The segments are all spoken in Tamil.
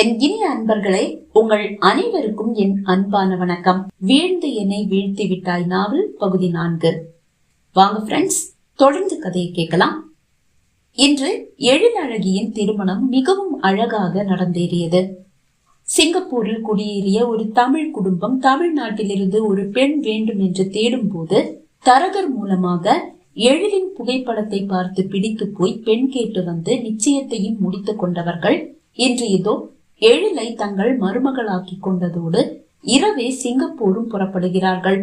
என் இனிய அன்பர்களே உங்கள் அனைவருக்கும் என் அன்பான வணக்கம். வீழ்ந்து என்னை வீழ்த்தி விட்டாய் நாவல் பகுதி நான்கு. வாங்க ஃப்ரெண்ட்ஸ் தொடர்ந்து கதையை கேட்கலாம். இன்று எழிலழகியின் திருமணம் மிகவும் அழகாக நடந்தேறியது. சிங்கப்பூரில் குடியேறிய ஒரு தமிழ் குடும்பம் தமிழ்நாட்டிலிருந்து ஒரு பெண் வேண்டும் என்று தேடும் போது தரகர் மூலமாக எழிலின் புகைப்படத்தை பார்த்து பிடித்து போய் பெண் கேட்டு வந்து நிச்சயத்தையும் முடித்துக் கொண்டவர்கள் இன்று இதோ எழிலை தங்கள் மருமகளாக்கிக் கொண்டதோடு இரவே சிங்கப்பூரும் புறப்படுகிறார்கள்.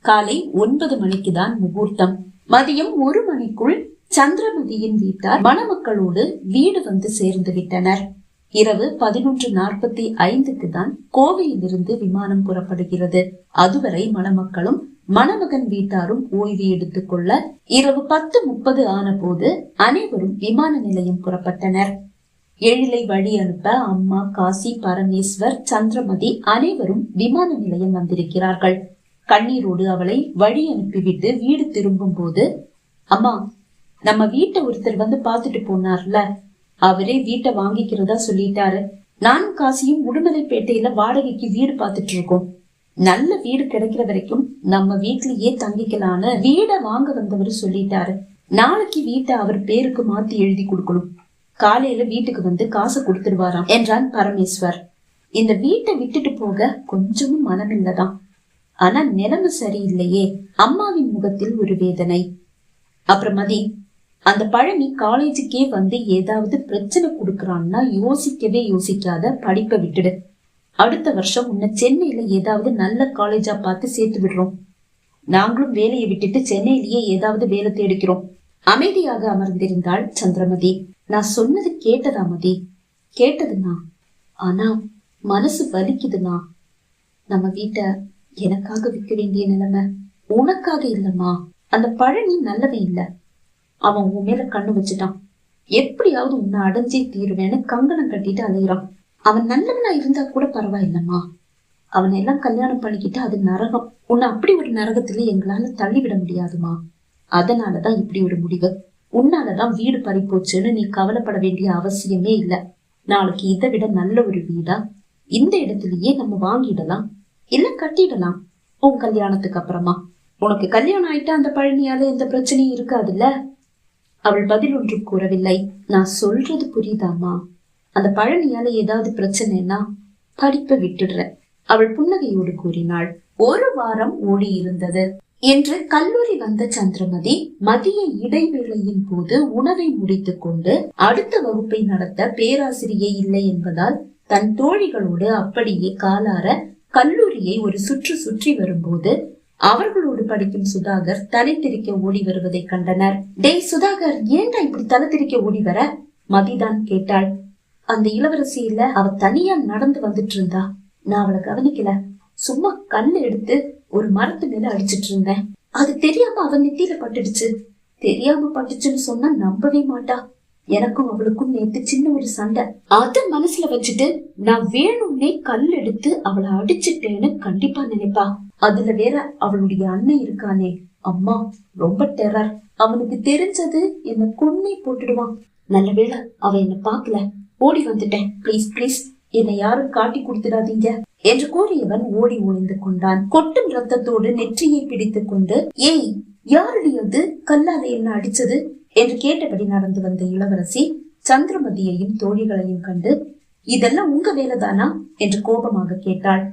காலை ஒன்பது மணிக்குதான் முகூர்த்தம். மதியம் ஒரு மணிக்குள் சந்திரமதியின் வீட்டார் மணமக்களோடு வீடு வந்து சேர்ந்து விட்டனர். இரவு பதினொன்று நாற்பத்தி ஐந்துக்கு தான் கோவையிலிருந்து விமானம் புறப்படுகிறது. அதுவரை மணமக்களும் மணமகன் வீட்டாரும் ஓய்வு எடுத்துக்கொள்ள இரவு பத்து முப்பது ஆன போது அனைவரும் விமான நிலையம் புறப்பட்டனர். எழிலை வழி அனுப்ப அம்மா காசி பரமேஸ்வர் சந்திரமதி அனைவரும் விமான நிலையம் வந்திருக்கிறார்கள். கண்ணீரோடு அவளை வழி அனுப்பிவிட்டு வீடு திரும்பும் போது அம்மா நம்ம வீட்டை ஒருத்தர் வந்து பார்த்துட்டு போனார்ல. அவரே வீட்டை வாங்கிக்கிறதா சொல்லிட்டாரு. நானும் காசியும் உடுமலைப்பேட்டையில வாடகைக்கு வீடு பார்த்துட்டு இருக்கோம் நல்ல வீடு கிடைக்கிற வரைக்கும் நம்ம வீட்லயே தங்கிக்கலான்னு வீட வாங்க வந்தவர் சொல்லிட்டாரு. நாளைக்கு வீட்டை அவர் பேருக்கு மாத்தி எழுதி கொடுக்கணும். காலையில வீட்டுக்கு வந்து காசு கொடுத்துடுவாராம் என்றான் பரமேஸ்வர். இந்த வீட்டை விட்டுட்டு போக கொஞ்சமும் மனமில்லதான். ஆனா நிலைமை சரியில்லையே. அம்மாவின் முகத்தில் ஒரு வேதனை. அப்புறம் மதி அந்த பழனி காலேஜுக்கே வந்து ஏதாவது பிரச்சனை கொடுக்கறான்னா யோசிக்கவே யோசிக்காத படிப்பை விட்டுடு. அடுத்த வருஷம் உன்னை சென்னையில ஏதாவது நல்ல காலேஜா பார்த்து சேர்த்து விடுறோம். நாங்களும் வேலையை விட்டுட்டு சென்னையிலேயே ஏதாவது வேலை தேடிக்கிறோம். அமைதியாக அமர்ந்திருந்தாள் சந்திரமதி. நான் சொன்னது கேட்டதா மதி? கேட்டதுண்ணா ஆனா மனசு வலிக்குதுண்ணா நம்ம வீட்டை எனக்காக விற்க வேண்டிய நிலைமை உனக்காக இல்லம்மா. அந்த பழனி நல்லவே இல்ல. அவன் உன் மேல கண்ணு வச்சுட்டான். எப்படியாவது உன்னை அடைஞ்சே தீருவேன்னு கங்கணம் கட்டிட்டு அலையிறான். அவன் நல்லவனா இருந்தா கூட பரவாயில்லம்மா. அவனை எல்லாம் கல்யாணம் பண்ணிக்கிட்டு அது நரகம். உன்னை அப்படி ஒரு நரகத்துல எங்களால தள்ளிவிட முடியாதுமா. அதனாலதான் இப்படி ஒரு முடிவு. உன்னாலதான் வீடு பறிப்போச்சுன்னு நீ கவலைப்பட வேண்டிய அவசியமே இல்ல. நாளைக்கு இதை விட நல்ல ஒரு வீடா இந்த இடத்துலயே நம்ம வாங்கிடலாம். இல்ல கட்டிடலாம். உன் கல்யாணத்துக்கு அப்புறமா. உனக்கு கல்யாணம் ஆயிட்டா அந்த பழனியால எந்த பிரச்சனையும் இருக்காதுல்ல? அவள் பதில் ஒன்றும் கூறவில்லை. நான் சொல்றது புரியுதாமா அந்த பழனியால ஏதாவது பிரச்சனைனா படிப்பை விட்டுடுறேன். அவள் புன்னகையோடு கூறினாள். ஒரு வாரம் ஓடி இருந்தது என்று கல்லூரி வந்த சந்திரமதி மதிய இடைவேளையின் போது உணவை முடித்துக் கொண்டு அடுத்த வகுப்பை நடத்த பேராசிரியை இல்லை என்பதால் தன் தோழிகளோடு அப்படியே காலார கல்லூரியை ஒரு சுற்று சுற்றி வரும்போது அவர்களோடு படிக்கும் சுதாகர் தலை திரிக்க ஓடி வருவதை கண்டனர். டேய் சுதாகர் ஏன்டா இப்படி தலை திரிக்க ஓடி வர? மதிதான் கேட்டாள். அந்த இளவரசி இல்ல அவ தனியா நடந்து வந்துட்டு இருந்தா. நான் அவளை கவனிக்கல. சும்மா கல் எடுத்து ஒரு மரத்து மேல அடிச்சிட்டு இருந்தேன். அது தெரியாம அவன் நெத்தியில பட்டுடுச்சு. தெரியாம பட்டுச்சுன்னு சொன்னா நம்பவே மாட்டா. எனக்கும் அவளுக்கும் நேத்து சின்ன ஒரு சண்டை. அத மனசுல வச்சுட்டு நான் வேணும்னே கல் எடுத்து அவளை அடிச்சுட்டேன்னு கண்டிப்பா நினைப்பா. அதுல வேற அவளுடைய அண்ணன் இருக்கானே. அம்மா ரொம்ப டெரர் அவனுக்கு தெரிஞ்சது என்ன கொன்னே போட்டுடுவான். நல்ல வேளை அவ என்ன பாக்கல ஓடி வந்துட்டேன். ப்ளீஸ் ப்ளீஸ் என்னை யாரும் காட்டி கொடுத்துடாதீங்க என்று கூறியவன் ஓடி ஒளிந்து கொண்டான். கொட்டும் ரத்தத்தோடு நெற்றியை பிடித்துக் கொண்டு ஏய் யாருடைய அது? கல்லால என்ன அடிச்சது? என்று கேட்டபடி நடந்து வந்த இளவரசி சந்திரமதியையும் தோழிகளையும் கண்டு இதெல்லாம் உங்க வேலைதானா? என்று கோபமாக கேட்டாள்.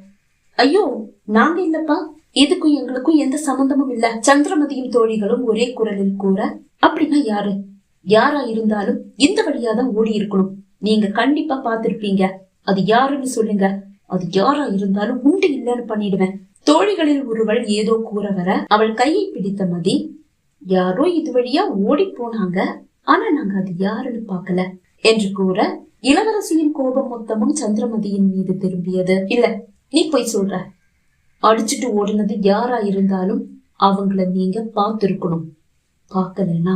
ஐயோ நாங்க இல்லப்பா. இதுக்கும் எங்களுக்கும் எந்த சம்பந்தமும் இல்ல. சந்திரமதியும் தோழிகளும் ஒரே குரலில் கூற அப்படின்னா யாரு? யாரா இருந்தாலும் இந்த வழியாதான் ஓடி இருக்கணும் நீங்க கண்டிப்பா பாத்திருப்பீங்க அது யாருன்னு சொல்லுங்க. அது யாரா இருந்தாலும் உண்டு இல்லைன்னு பண்ணிடுவேன். தோழிகளில் ஒருவள் ஏதோ கூற வர அவள் கையை பிடித்த மதி யாரோ இது வழியா ஓடி போனாங்க. ஆனா நாங்க அது யாருன்னு பாக்கல என்று கூற இளவரசியின் கோபம் மொத்தமும் சந்திரமதியின் மீது திரும்பியது. இல்ல நீ போய் சொல்ற. அடிச்சுட்டு ஓடினது யாரா இருந்தாலும் அவங்கள நீங்க பார்த்திருக்கணும். பார்க்கலனா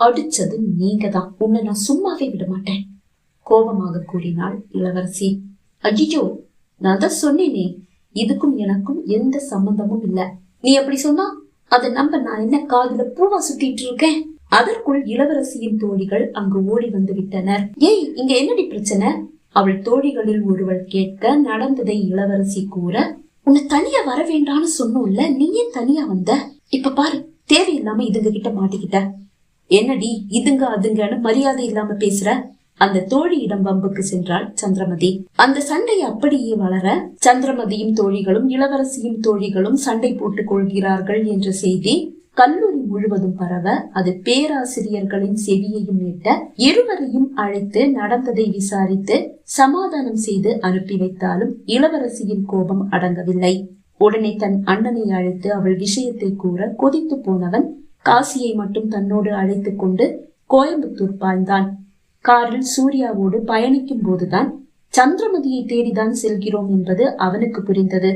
அடிச்சது நீங்க தான் உன்னை நான் சும்மாவே விட மாட்டேன். கோபமாக கூறினாள் இளவரசி. அஜிஜோ நான் தான் சொன்னேனே இதுக்கும் எனக்கும் எந்த சம்பந்தமும் இல்ல. நீ அப்படி சொன்னா அதை நம்ப நான் என்ன காதுல பூவா சுத்திட்டு இருக்கேன்? அதற்குள் இளவரசியின் தோழிகள் அங்கு ஓடி வந்து விட்டனர் ஏய் இங்க என்னடி பிரச்சனை? அவள் தோழிகளில் ஒருவள் கேட்க நடந்ததை இளவரசி கூற உன்னை தனியா வர வேண்டாம்னு சொன்னோம்ல நீ ஏன் தனியா வந்த? இப்ப பாரு தேவையில்லாம இதுங்க கிட்ட மாட்டிக்கிட்ட. என்னடி இதுங்க அதுங்கன்னு மரியாதை இல்லாம பேசுற? அந்த தோழியிடம் வம்புக்கு சென்றாள் சந்திரமதி. அந்த சண்டை அப்படியே வளர சந்திரமதியும் தோழிகளும் இளவரசியும் தோழிகளும் சண்டை போட்டுக் கொள்கிறார்கள் என்ற செய்தி கல்லூரி முழுவதும் பரவ அது பேராசிரியர்களின் செவியையும் எட்ட இருவரையும் அழைத்து நடந்ததை விசாரித்து சமாதானம் செய்து அனுப்பி வைத்தாலும் இளவரசியின் கோபம் அடங்கவில்லை. உடனே தன் அண்ணனை அழைத்து அவள் விஷயத்தை கூற கொதித்து போனவன் காசியை மட்டும் தன்னோடு அழைத்துக் கொண்டு கோயம்புத்தூர் பாய்ந்தான். காரில் சூர்யாவோடு பயணிக்கும் போதுதான் சந்திரமதியை தேடிதான் செல்கிறோம் என்பது அவனுக்கு புரிந்தது.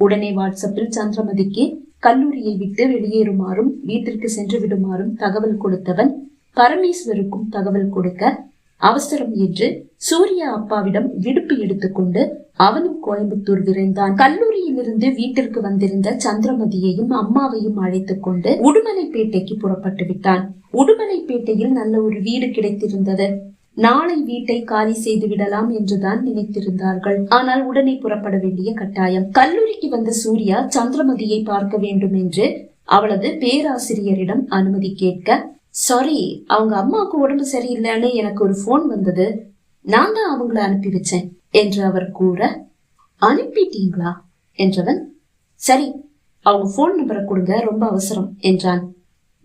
உடனே வாட்ஸ்அப்பில் சந்திரமதிக்கு கல்லூரியை விட்டு வெளியேறுமாறும் வீட்டிற்கு சென்று விடுமாறும் தகவல் கொடுத்தவன் பரமேஸ்வருக்கும் தகவல் கொடுக்க அவசரம் என்று சூர்யா அப்பாவிடம் விடுப்பு எடுத்துக்கொண்டு அவனும் கோயம்புத்தூர் விரைந்தான். கல்லூரியிலிருந்து வீட்டிற்கு வந்திருந்த சந்திரமதியையும் அம்மாவையும் அழைத்துக் கொண்டு உடுமலைப்பேட்டைக்கு புறப்பட்டு விட்டான். உடுமலைப்பேட்டையில் நல்ல ஒரு வீடு கிடைத்திருந்தது. நாளை வீட்டை காலி செய்து விடலாம் என்றுதான் நினைத்திருந்தார்கள். ஆனால் உடனே புறப்பட வேண்டிய கட்டாயம். கல்லூரிக்கு வந்த சூர்யா சந்திரமதியை பார்க்க வேண்டும் என்று அவளது பேராசிரியரிடம் அனுமதி கேட்க சாரி அவங்க அம்மாவுக்கு உடம்பு சரியில்லைன்னு எனக்கு ஒரு ஃபோன் வந்தது. நான் தான் அவங்கள அனுப்பி வச்சேன் என்று அவர் கூற அனுப்பிட்டீங்களா? என்றவன் சரி அவங்க ஃபோன் நம்பரை கொடுங்க ரொம்ப அவசரம் என்றான்.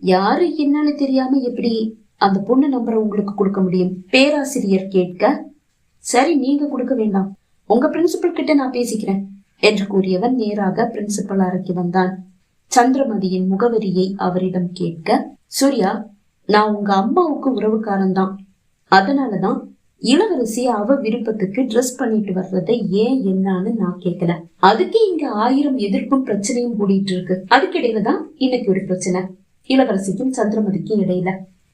யாரு என்னன்னு தெரியாம எப்படி அந்த பொண்ணு நம்பரை உங்களுக்கு கொடுக்க முடியும்? பேராசிரியர் கேட்க சரி நீங்க கொடுக்க வேண்டாம். உங்க பிரின்சிபல் கிட்ட நான் பேசிக்கிறேன் என்று கூறியவன் நேராக பிரின்சிபல் அறைக்கு வந்தான். சந்திரமதியின் முகவரியை அவரிடம் கேட்க சூர்யா நான் உங்க அம்மாவுக்கு உறவுக்காரன் தான் அதனாலதான் இளவரசி அவ விருப்பத்துக்கு ட்ரெஸ் பண்ணிட்டு வர்றதை ஏன் என்னன்னு நான் கேட்கல அதுக்கு இங்க ஆயிரம் எதிர்ப்பும் பிரச்சனையும் கூடிட்டு இருக்கு. அதுக்கிடையில தான் இன்னைக்கு ஒரு பிரச்சனை. இளவரசிக்கும் சந்திரமதிக்கும் இடையில.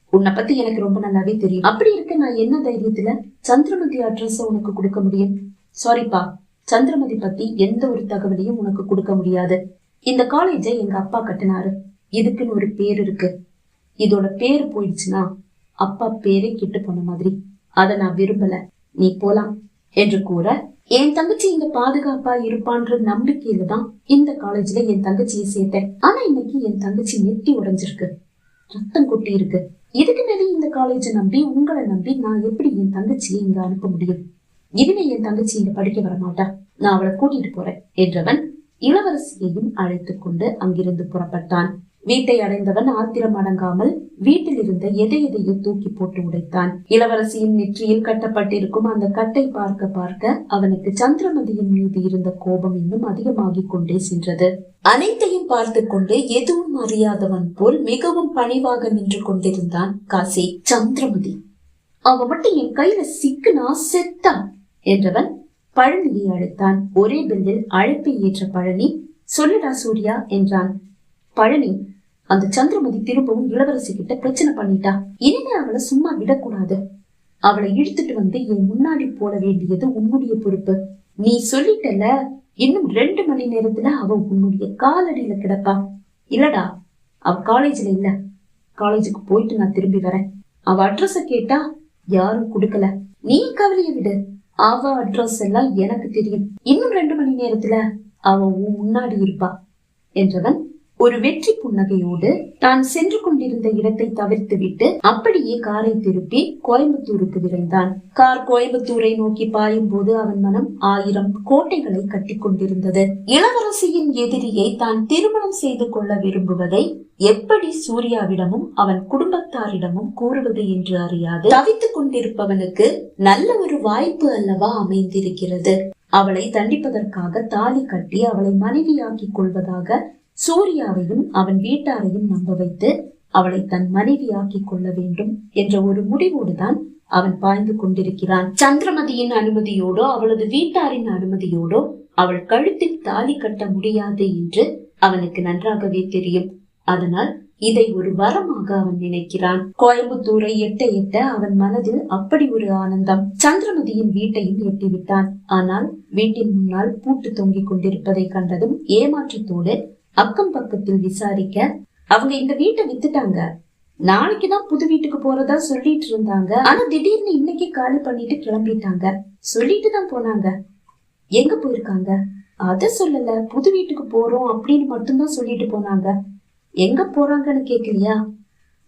உன்னை பத்தி எனக்கு ரொம்ப நல்லாவே தெரியும். அப்படி இருக்க நான் என்ன தைரியத்துல சந்திரமதி அட்ரஸ் உனக்கு கொடுக்க முடியும்? சாரிப்பா சந்திரமதி பத்தி எந்த ஒரு தகவலையும் உனக்கு கொடுக்க முடியாது. இந்த காலேஜை எங்க அப்பா கட்டினாரு. இதுக்குன்னு ஒரு பேர் இருக்கு. இதோட பேர் போயிடுச்சுன்னா அப்பா பேரே கெட்டு போன மாதிரி. அதை நான் விரும்பல. நீ போலாம் என்று கூற என் தங்கச்சி இங்க பாதுகாப்பா இருப்பான்ற நம்பிக்கையில தான் இந்த காலேஜ்ல என் தங்கச்சியை சேர்த்தேன். ஆனா இன்னைக்கு என் தங்கச்சி நெட்டி உடைஞ்சிருக்கு. ரத்தம் கொட்டி இருக்கு. இதுக்கு மேலே இந்த காலேஜ நம்பி உங்களை நம்பி நான் எப்படி என் தங்கச்சியை இங்க அனுப்ப முடியும்? இனிமே என் தங்கச்சி இங்க படிக்க வர மாட்டா. நான் அவளை கூட்டிட்டு போறேன் என்றவன் இளவரசியையும் அழைத்துக் கொண்டு அங்கிருந்து புறப்பட்டான். வீட்டை அடைந்தவன் ஆத்திரம் அடங்காமல் வீட்டில் இருந்த எதை எதையோ தூக்கி போட்டு உடைத்தான். இளவரசியின் நெற்றியில் கட்டப்பட்டிருக்கும் அந்த கட்டை பார்க்க பார்க்க அவனுக்கு சந்திரமதியின் மீது இருந்த கோபம் இன்னும் அதிகமாகிக் கொண்டே சென்றது. அனைத்தையும் பார்த்து கொண்டு எதுவும் அறியாதவன் போல் மிகவும் பணிவாக நின்று கொண்டிருந்தான் காசி. சந்திரமதி அவ மட்டும் என் கையில சிக்குனா செத்தா? என்றவன் பழனியை அழைத்தான். ஒரே பில்லில் அழைப்பை ஏற்ற பழனி சொல்லுடா சூர்யா என்றான். பழனி அந்த சந்திரமதி திரும்பவும் இளவரசி கிட்ட பிரச்சனை பண்ணிட்டா. இனிமே அவளை சும்மா விடக்கூடாது. அவளை இழுத்துட்டு வந்து என் முன்னாடி போட வேண்டியது உன்னுடைய பொறுப்பு. நீ சொல்லிட்டல இன்னும் ரெண்டு மணி நேரத்துல அவ உன்னுடைய காலடியில கிடப்பா. இல்லடா அவ காலேஜ்ல இல்ல. காலேஜுக்கு போயிட்டு நான் திரும்பி வரேன். அவ அட்ரஸ கேட்டா யாரும் கொடுக்கல. நீ கவலைய விடு. அவ அட்ரஸ் எல்லாம் எனக்கு தெரியும். இன்னும் ரெண்டு மணி நேரத்துல அவ உன் முன்னாடி இருப்பா என்றவன் ஒரு வெற்றி புன்னகையோடு தான் சென்று கொண்டிருந்த இடத்தை தவிர்த்துவிட்டு அப்படியே காரை திருப்பி கோயம்புத்தூருக்கு விரைந்தான். கார் கோயம்புத்தூரை நோக்கி பாயும் போது அவன் மனம் ஆயிரம் கோட்டைகளை கட்டி கொண்டிருந்தது. இளவரசியின் எதிரியை தான் திருமணம் செய்து கொள்ள விரும்புவதை எப்படி சூர்யாவிடமும் அவன் குடும்பத்தாரிடமும் கூறுவது என்று அறியாது. தவித்துக் கொண்டிருப்பவனுக்கு நல்ல ஒரு வாய்ப்பு அல்லவா அமைந்திருக்கிறது. அவளை தண்டிப்பதற்காக தாலி கட்டி அவளை மனைவியாக்கிக் கொள்வதாக சூர்யாவையும் அவன் வீட்டாரையும் நம்ப வைத்து அவளை தன் மனைவியாக்கிக் கொள்ள வேண்டும் என்ற ஒரு முடிவோடுதான் அவன் பாய்ந்து கொண்டிருக்கிறான். சந்திரமதியின் அனுமதியோடோ அவளது வீட்டாரின் அனுமதியோடோ அவள் கழுத்தில் தாலி கட்ட முடியாது என்று அவனுக்கு நன்றாகவே தெரியும். அதனால் இதை ஒரு வரமாக அவன் நினைக்கிறான். கோயம்புத்தூரை எட்ட எட்ட அவன் மனதில் அப்படி ஒரு ஆனந்தம். சந்திரமதியின் வீட்டையும் எட்டிவிட்டான். ஆனால் வீட்டின் முன்னால் பூட்டு தொங்கிக் கொண்டிருப்பதை கண்டதும் ஏமாற்றத்தோடு அக்கம் பக்கத்தில் விசாரிக்க அவங்க இந்த வீட்டை வித்துட்டாங்க. நாளைக்குதான் புது வீட்டுக்கு போறதா சொல்லிட்டு இருந்தாங்க. ஆனா திடீர்னு இன்னைக்கு காலி பண்ணிட்டு கிளம்பிட்டாங்க. சொல்லிட்டு தான் போனாங்க. எங்க போயிருக்காங்க? அத சொல்லல. புது வீட்டுக்கு போறோம் அப்படின்னு மட்டும்தான் சொல்லிட்டு போனாங்க. எங்க போறாங்கன்னு கேக்கலையா?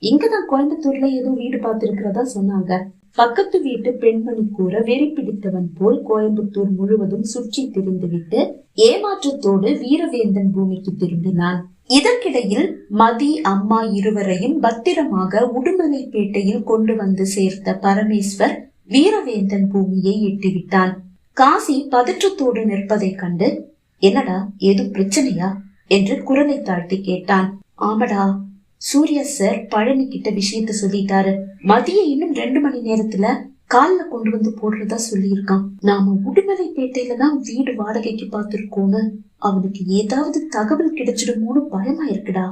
இங்கதான் கோயம்புத்தூர்ல ஏதோ வீடு பார்த்திருக்கிறதா சொன்னாங்க. பக்கத்து வீட்டு பெண்மணி கூற வெறி பிடித்தவன் போல் கோயம்புத்தூர் முழுவதும் சுற்றி திரிந்துவிட்டு ஏமாற்றத்தோடு வீரவேந்தன் பூமிக்கு திரும்பினான். இதற்கிடையில் மதி அம்மா இருவரையும் பத்திரமாக உடுமலைப்பேட்டையில் கொண்டு வந்து சேர்த்த பரமேஸ்வர் வீரவேந்தன் பூமியை எட்டிவிட்டான். காசி பதற்றத்தோடு நிற்பதைக் கண்டு என்னடா ஏதும் பிரச்சனையா? என்று குரலை தாழ்த்தி கேட்டான். ஆமடா சூர்யா சார் பழனி கிட்ட விஷயத்த சொல்லிட்டாரு. மதிய இன்னும் ரெண்டு மணி நேரத்துல கால்ல கொண்டு வந்து போடுறதா சொல்லியிருக்கான். நாம உடுமலைப்பேட்டையில தான் வீடு வாடகைக்கு பார்த்திருக்கோம்னு அவனுக்கு ஏதாவது தகவல் கிடைச்சிடுமோன்னு பயமா இருக்குடா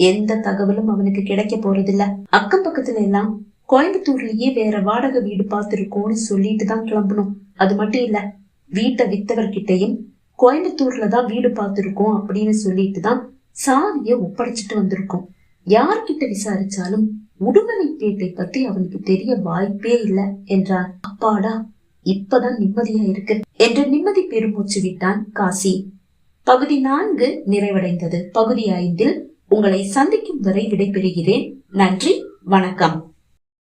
எந்த தகவலும் அவனுக்கு கிடைக்க போறதில்ல. அக்கம் பக்கத்துல எல்லாம் கோயம்புத்தூர்லயே வேற வாடகை வீடு பார்த்திருக்கோம்னு சொல்லிட்டு தான் கிளம்பணும். அது மட்டும் இல்ல வீட்டை வித்தவர்கிட்டயும் கோயம்புத்தூர்ல தான் வீடு பார்த்திருக்கோம் அப்படின்னு சொல்லிட்டு தான் சாவிய ஒப்படைச்சிட்டு வந்திருக்கோம். யார்கிட்ட விசாரிச்சாலும் உடுமலை பேட்டை பத்தி அவனுக்கு தெரிய வாய்ப்பே இல்ல என்றார் அப்பாடா இப்பதான் நிம்மதியா இருக்கு என்று நிம்மதி பெருமூச்சு விட்டான் காசி. பகுதி நான்கு நிறைவடைந்தது. பகுதி ஐந்தில் உங்களை சந்திக்கும் வரை விடைபெறுகிறேன். நன்றி வணக்கம்.